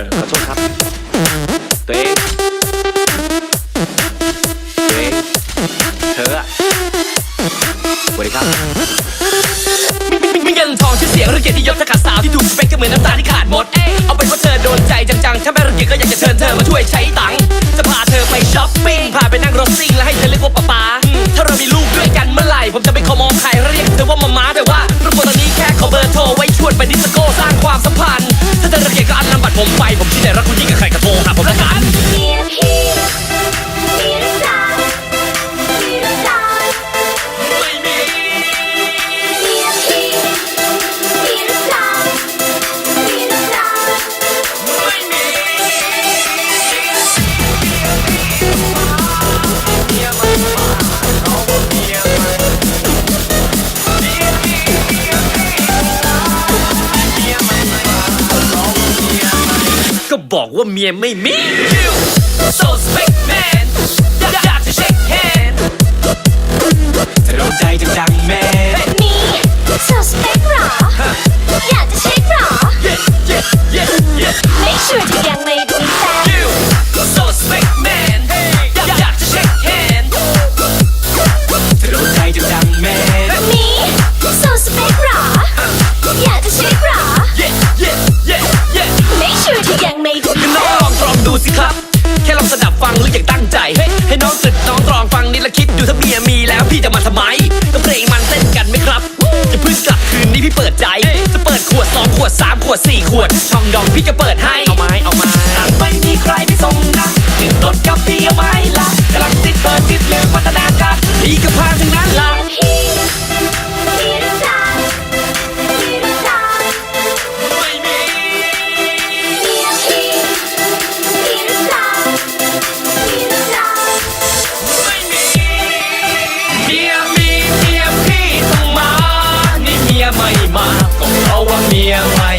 อขอโทษครับ ตัวเอง ตัวเอง เธออสวัสดีครับมีเงินทองชื่อเสียงรืเกียรติยศถ้าขาดสาวที่ถูกเปคก็เหมือนน้ำตาที่ขาดหมด เอาเป็นว่าเธอโดนใจจังๆถ้าแม่รัเกียจก็อยากจะเชิญเธอมาช่วยใช้ตังค์จะพาเธอไปช้อปปิ้งพาไปนั่งรถซิ่งและให้เธอเรียกว่าป๊าป๊าถ้าเรามีลูกด้วยกันเมื่อไหร่ผมจะไปขอมองใครเรียกเธอว่ามาม้าแต่ว่ารบกวนตอนนี้แค่ขอเบอร์โทรไว้ชวนไปดิสโก้สร้างความสัมพันธ์ ผมไปผมชี้ไหนรักคุณ ก็บอกว่าเมียไม่มี You so spec man อยากจะเช็คแฮนด์เธอโดนใจจัง พี่จะมาทำไมก็เพลงมันเต้นกันไหมครับจะเพิ่งกลับคืนนี้พี่เปิดใจ จะเปิดขวดสองขวดสามขวดสี่ขวด ช่องดองพี่จะเปิดให้ เอาไม้เอามาหากไม่มีใครไปส่งนะขึ้นรถกับพี่เอาไม้ละกำลังติดเปิดติดเรื่องพัฒนาการพี่ก็พาถึงไหน ไม่มาก็เพราะว่าเมียไม่